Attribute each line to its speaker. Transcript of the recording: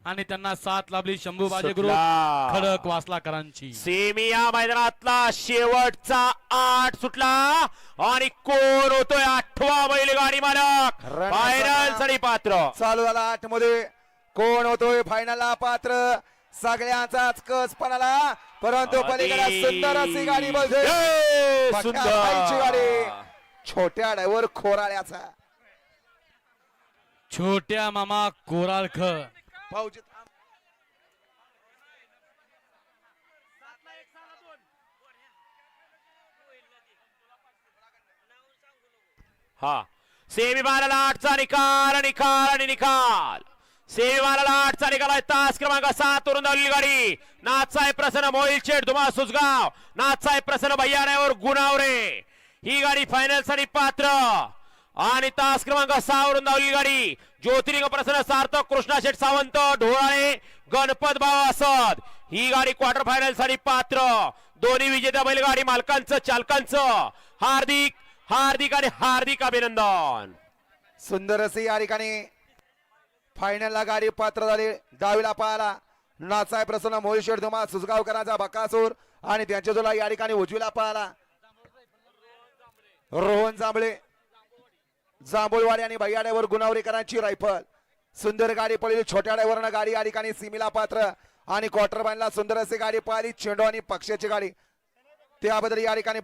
Speaker 1: आणि त्यांना साथ लाभली शंभू बाजेगुरु. खडक वासलाकरांची.
Speaker 2: सेमी या मैदानातला शेवटचा आठ सुटला आणि कोण होतोय आठवा बैलगाडी मालक. फायनलसाठी पात्र.
Speaker 3: चालू झाला आठमध्ये कोण होतोय फायनलला पात्र? सगळ्यांचाच कस पणाला परंतु पलीकडे सुंदर अशी गाडी भक्या बाईची गाडी.
Speaker 2: सुंदर
Speaker 3: छोट्या ड्रायव्हर खोराळ्याचा
Speaker 1: छोट्या मामा कोराळख
Speaker 3: पाहुजे
Speaker 2: हा. सेमी मारायला आठचा निकाल निकाल आणि निकाल. सेमी मारायला आठचा निकाल आहे. तास क्रमांक सात वरून धावलेली गाडी. नाथसाहेब प्रसन्न मोहिल शेठ धुमा सुसगाव नाथसाहेब प्रसन्न भैयाऱ्यावर गुणावरे. ही गाडी फायनलसाठी पात्र. आणि तास क्रमांक सहा वरून धावलेली गाडी. ज्योतिरिंग प्रसन्न सार्थक कृष्णा शेठ सावंत ढोळाळे गणपत बाबा असद. ही गाडी क्वार्टर फायनलसाठी पात्र. दोन्ही विजेत्या बैलगाडी मालकांचं चालकांचं. हार्दिक हार्दिक आणि हार्दिक अभिनंदन.
Speaker 3: सुंदर असे या ठिकाणी फायनलला गाडी पात्र झाली. डावीला पाहायला नाचाय प्रसन्न मोहेश्वर धुमा सुजगावकरांचा बकासूर आणि त्यांच्या जोला या ठिकाणी उजवीला पाहायला रोहन जांभळे. जांभूळवाडी आणि भैयाड्यावर गुणावरीकरांची रायफल. सुंदर गाडी पळली छोट्या ड्रायव्हरनं गाडी या ठिकाणी सिमिला पात्र आणि क्वार्टर बांधला सुंदर अशी गाडी पाहिली चेंडू आणि पक्षाची गाडी. त्याबद्दल या ठिकाणी